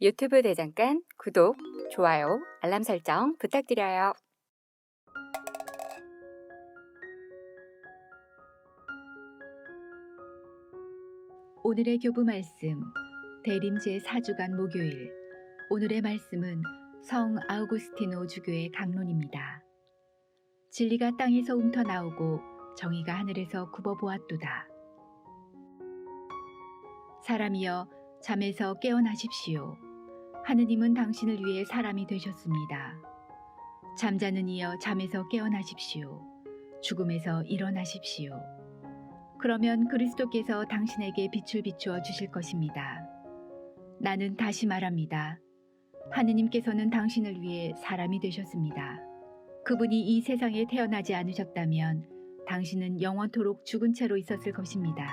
유튜브 대장간 구독, 좋아요, 알람 설정 부탁드려요. 오늘의 교부 말씀 대림 제 4주간 목요일 오늘의 말씀은 성 아우구스티노 주교의 강론입니다. 진리가 땅에서 움터 나오고 정의가 하늘에서 굽어 보았도다. 사람이여 잠에서 깨어나십시오. 하느님은 당신을 위해 사람이 되셨습니다. 잠자는 이여 잠에서 깨어나십시오. 죽음에서 일어나십시오. 그러면 그리스도께서 당신에게 빛을 비추어 주실 것입니다. 나는 다시 말합니다. 하느님께서는 당신을 위해 사람이 되셨습니다. 그분이 이 세상에 태어나지 않으셨다면 당신은 영원토록 죽은 채로 있었을 것입니다.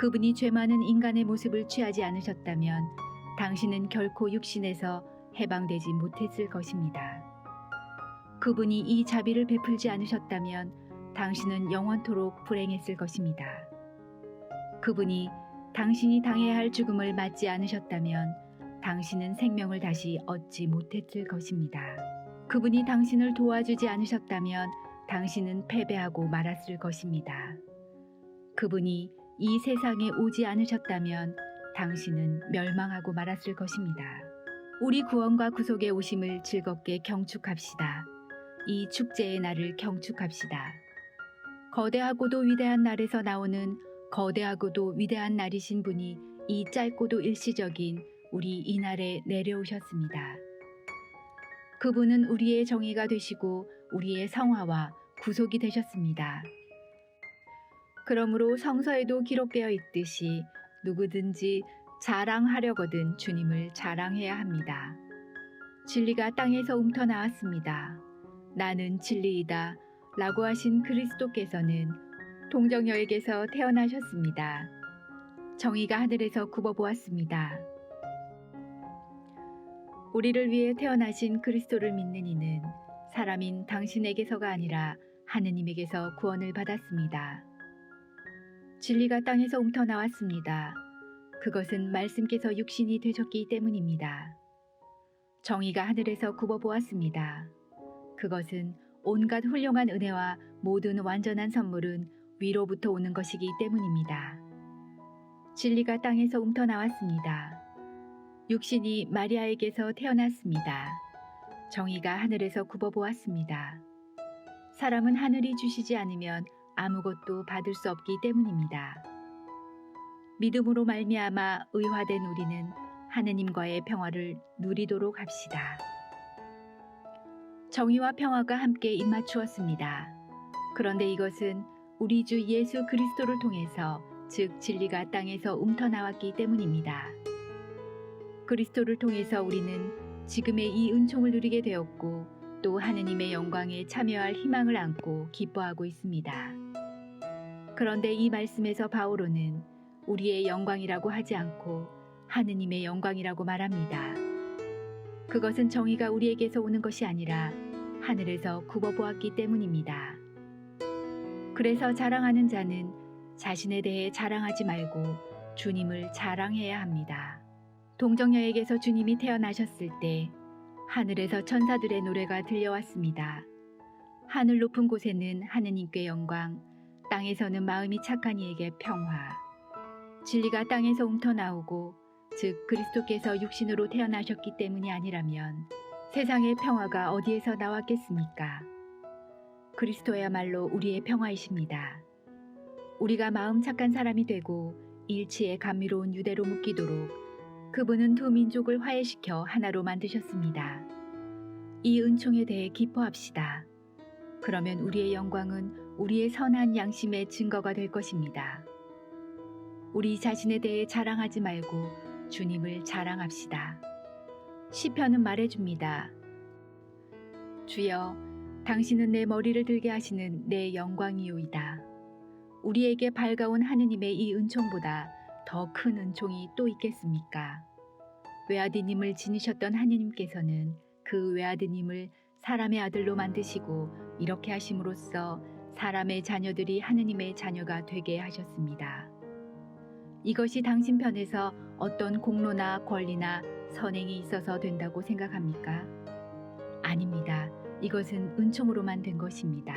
그분이 죄 많은 인간의 모습을 취하지 않으셨다면 당신은 결코 육신에서 해방되지 못했을 것입니다. 그분이 이 자비를 베풀지 않으셨다면 당신은 영원토록 불행했을 것입니다. 그분이 당신이 당해야 할 죽음을 맞지 않으셨다면 당신은 생명을 다시 얻지 못했을 것입니다. 그분이 당신을 도와주지 않으셨다면 당신은 패배하고 말았을 것입니다. 그분이 이 세상에 오지 않으셨다면 당신은 멸망하고 말았을 것입니다. 우리 구원과 구속의 오심을 즐겁게 경축합시다. 이 축제의 날을 경축합시다. 거대하고도 위대한 날에서 나오는 거대하고도 위대한 날이신 분이 이 짧고도 일시적인 우리 이날에 내려오셨습니다. 그분은 우리의 정의가 되시고 우리의 성화와 구속이 되셨습니다. 그러므로 성서에도 기록되어 있듯이 누구든지 자랑하려거든 주님을 자랑해야 합니다. 진리가 땅에서 움터 나왔습니다. 나는 진리이다. 라고 하신 그리스도께서는 동정녀에게서 태어나셨습니다. 정의가 하늘에서 굽어보았습니다. 우리를 위해 태어나신 그리스도를 믿는 이는 사람인 당신에게서가 아니라 하느님에게서 구원을 받았습니다. 진리가 땅에서 움터 나왔습니다. 그것은 말씀께서 육신이 되셨기 때문입니다. 정의가 하늘에서 굽어보았습니다. 그것은 온갖 훌륭한 은혜와 모든 완전한 선물은 위로부터 오는 것이기 때문입니다. 진리가 땅에서 움터 나왔습니다. 육신이 마리아에게서 태어났습니다. 정의가 하늘에서 굽어보았습니다. 사람은 하늘이 주시지 않으면 아무것도 받을 수 없기 때문입니다. 믿음으로 말미암아 의화된 우리는 하느님과의 평화를 누리도록 합시다. 정의와 평화가 함께 입맞추었습니다. 그런데 이것은 우리 주 예수 그리스도를 통해서 즉 진리가 땅에서 움터 나왔기 때문입니다. 그리스도를 통해서 우리는 지금의 이 은총을 누리게 되었고 또 하느님의 영광에 참여할 희망을 안고 기뻐하고 있습니다. 그런데 이 말씀에서 바오로는 우리의 영광이라고 하지 않고 하느님의 영광이라고 말합니다. 그것은 정의가 우리에게서 오는 것이 아니라 하늘에서 굽어보았기 때문입니다. 그래서 자랑하는 자는 자신에 대해 자랑하지 말고 주님을 자랑해야 합니다. 동정녀에게서 주님이 태어나셨을 때 하늘에서 천사들의 노래가 들려왔습니다. 하늘 높은 곳에는 하느님께 영광, 땅에서는 마음이 착한 이에게 평화. 진리가 땅에서 움터 나오고 즉 그리스도께서 육신으로 태어나셨기 때문이 아니라면 세상의 평화가 어디에서 나왔겠습니까? 그리스도야말로 우리의 평화이십니다. 우리가 마음 착한 사람이 되고 일치에 감미로운 유대로 묶이도록 그분은 두 민족을 화해시켜 하나로 만드셨습니다. 이 은총에 대해 기뻐합시다. 그러면 우리의 영광은 우리의 선한 양심의 증거가 될 것입니다. 우리 자신에 대해 자랑하지 말고 주님을 자랑합시다. 시편은 말해줍니다. 주여, 당신은 내 머리를 들게 하시는 내 영광이오이다. 우리에게 밝아온 하느님의 이 은총보다 더 큰 은총이 또 있겠습니까? 외아드님을 지니셨던 하느님께서는 그 외아드님을 사람의 아들로 만드시고 이렇게 하심으로써 사람의 자녀들이 하느님의 자녀가 되게 하셨습니다. 이것이 당신 편에서 어떤 공로나 권리나 선행이 있어서 된다고 생각합니까? 아닙니다. 이것은 은총으로만 된 것입니다.